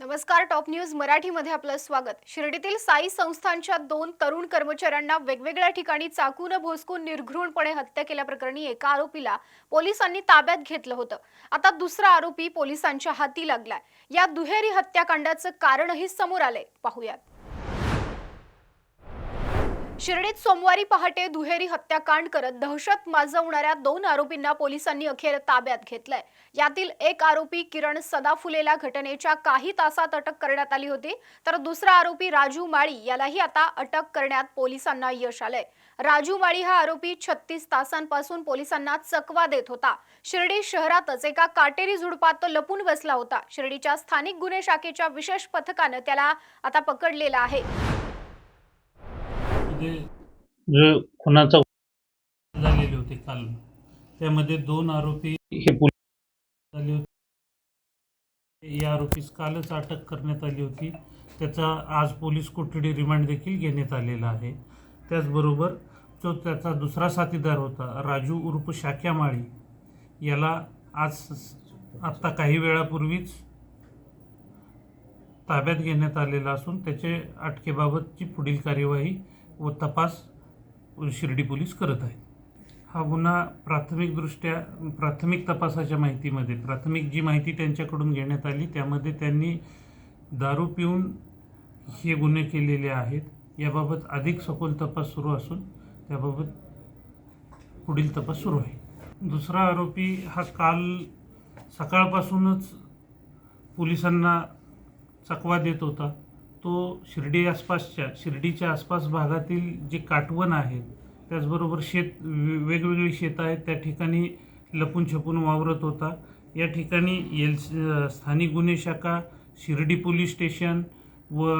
नमस्कार top news मराठीमध्ये आपलं स्वागत. शिर्डीतील साई संस्थांच्या दोन तरुण कर्मचाऱ्यांना वेगवेगळ्या ठिकाणी चाकून भोसकून निर्घृणपणे हत्या केल्याप्रकरणी एका आरोपीला पोलिसांनी ताब्यात घेतलं होतं. आता दुसरा आरोपी पोलिसांच्या हाती लागलाय. या दुहेरी हत्याकांडाचं कारणही समोर आलंय. पाहूयात. शिर्डीत सोमवारी पहाटे दुहेरी हत्याकांड करत दहशत माजवणाऱ्या दोन आरोपींना पोलिसांनी अखेर ताब्यात घेतलंय. यातील एक आरोपी किरण सदाफुलेला घटनेच्या काही तासात अटक करण्यात आली होती तर दुसरा आरोपी राजू माळी यालाही आता अटक करण्यात पोलिसांना यश आलंय. राजू माळी हा आरोपी छत्तीस तासांपासून पोलिसांना चकवा देत होता. शिर्डी शहरातच एका काटेरी झुडपात तो लपून बसला होता. शिर्डीच्या स्थानिक गुन्हे शाखेच्या विशेष पथकानं त्याला आता पकडलेला आहे. मध्ये जो खुनाचा झालेले होते काल. त्यामध्ये दोन आरोपी हे झाले होते. या आरोपीस कालच अटक करण्यात आली होती. त्याचा आज पोलीस कोठडी रिमांड देखील घेण्यात आलेला आहे. त्याचबरोबर जो त्याचा दुसरा साथीदार होता राजू उर्फ शाक्या माळी याला आज आत्ता काही वेळापूर्वीच ताब्यात घेण्यात आलेला असून त्याचे अटकेबाबतची पुढील कार्यवाही व तपास शिर्डी पोलीस करत आहेत. हा गुन्हा प्राथमिकदृष्ट्या प्राथमिक तपासाच्या माहितीमध्ये प्राथमिक जी माहिती त्यांच्याकडून घेण्यात आली त्यामध्ये त्यांनी दारू पिऊन हे गुन्हे केलेले आहेत. याबाबत अधिक सखोल तपास सुरू असून त्याबाबत पुढील तपास सुरू आहे. दुसरा आरोपी हा काल सकाळपासूनच पोलिसांना चकवा देत होता. तो शिर्डी आसपासच्या शिर्डीच्या आसपास भागातील जे काटवण आहे त्याचबरोबर शेत वेगवेगळी शेतं आहेत त्या ठिकाणी लपून छपून वावरत होता. या ठिकाणी एल स्थानिक गुन्हे शाखा शिर्डी पोलीस स्टेशन व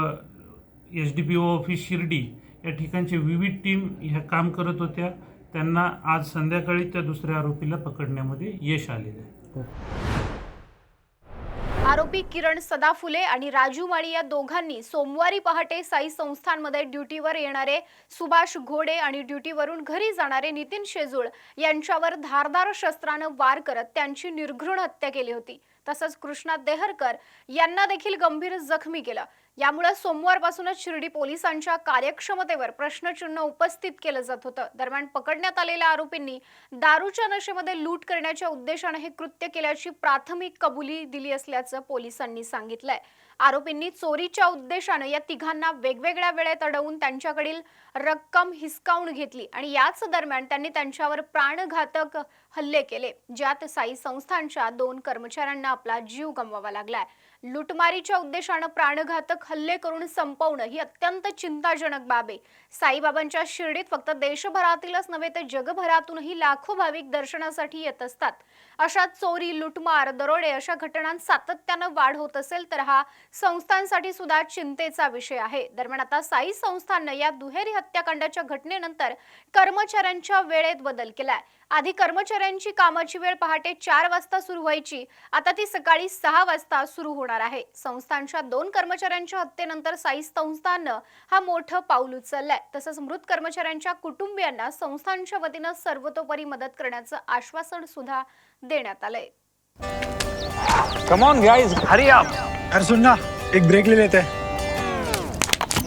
S D P O office Shirdi या ठिकाणचे विविध टीम ह्या काम करत होत्या. त्यांना आज संध्याकाळी त्या दुसऱ्या आरोपीला पकडण्यामध्ये यश आलेलं आहे. हो. आरोपी किरण सदाफुले आणि राजू माळी या दोघांनी सोमवारी पहाटे साई संस्थांमध्ये ड्युटीवर येणारे सुभाष घोडे आणि ड्युटीवरून घरी जाणारे नितीन शेजूळ यांच्यावर धारदार शस्त्रानं वार करत त्यांची निर्घृण हत्या केली होती. तसंच कृष्णा देहरकर यांना देखील गंभीर जखमी केलं. यामुळे सोमवारपासूनच शिर्डी पोलिसांच्या कार्यक्षमतेवर प्रश्नचिन्ह उपस्थित केलं जात होतं. दरम्यान पकडण्यात आलेल्या आरोपींनी दारूच्या नशेमध्ये लूट करण्याच्या उद्देशाने हे कृत्य केल्याची प्राथमिक कबुली दिली असल्याचं पोलिसांनी सांगितलंय. आरोपींनी चोरीच्या उद्देशानं या तिघांना वेगवेगळ्या वेळेत अडवून त्यांच्याकडील रक्कम हिसकावून घेतली आणि याच दरम्यान त्यांनी त्यांच्यावर प्राणघातक हल्ले केले ज्यात साई संस्थांच्या दोन कर्मचाऱ्यांना आपला जीव गमवावा लागलाय. लुटमारीच्या उद्देशानं प्राणघातक हल्ले करून संपवणं ही अत्यंत चिंताजनक बाब आहे. साईबाबांच्या शिर्डीत फक्त देशभरातीलच नव्हे तर जगभरातूनही लाखो भाविक दर्शनासाठी येत असतात. अशा चोरी लुटमार दरोडे अशा घटनांत सातत्यानं वाढ होत असेल तर हा संस्थांसाठी सुद्धा चिंतेचा विषय आहे. दरम्यान आता साई संस्थांना या दुहेरी हत्याकांडाच्या घटनेनंतर कर्मचाऱ्यांच्या वेळेत बदल केलाय. आधी कर्मचाऱ्यांची कामाची वेळ पहाटे चार वाजता सुरू व्हायची. आता ती सकाळी सहा वाजता सुरू होणार आहे. संस्थांच्या दोन कर्मचाऱ्यांच्या हत्येनंतर साई संस्थानं हा मोठं पाऊल उचललंय. तसंच मृत कर्मचाऱ्यांच्या कुटुंबियांना संस्थांच्या वतीनं सर्वतोपरी मदत करण्याचं आश्वासन सुद्धा देण्यात आलंय. कम ऑन गाइस हरी आप अरे सुन ना एक ब्रेक ले लेते. हैं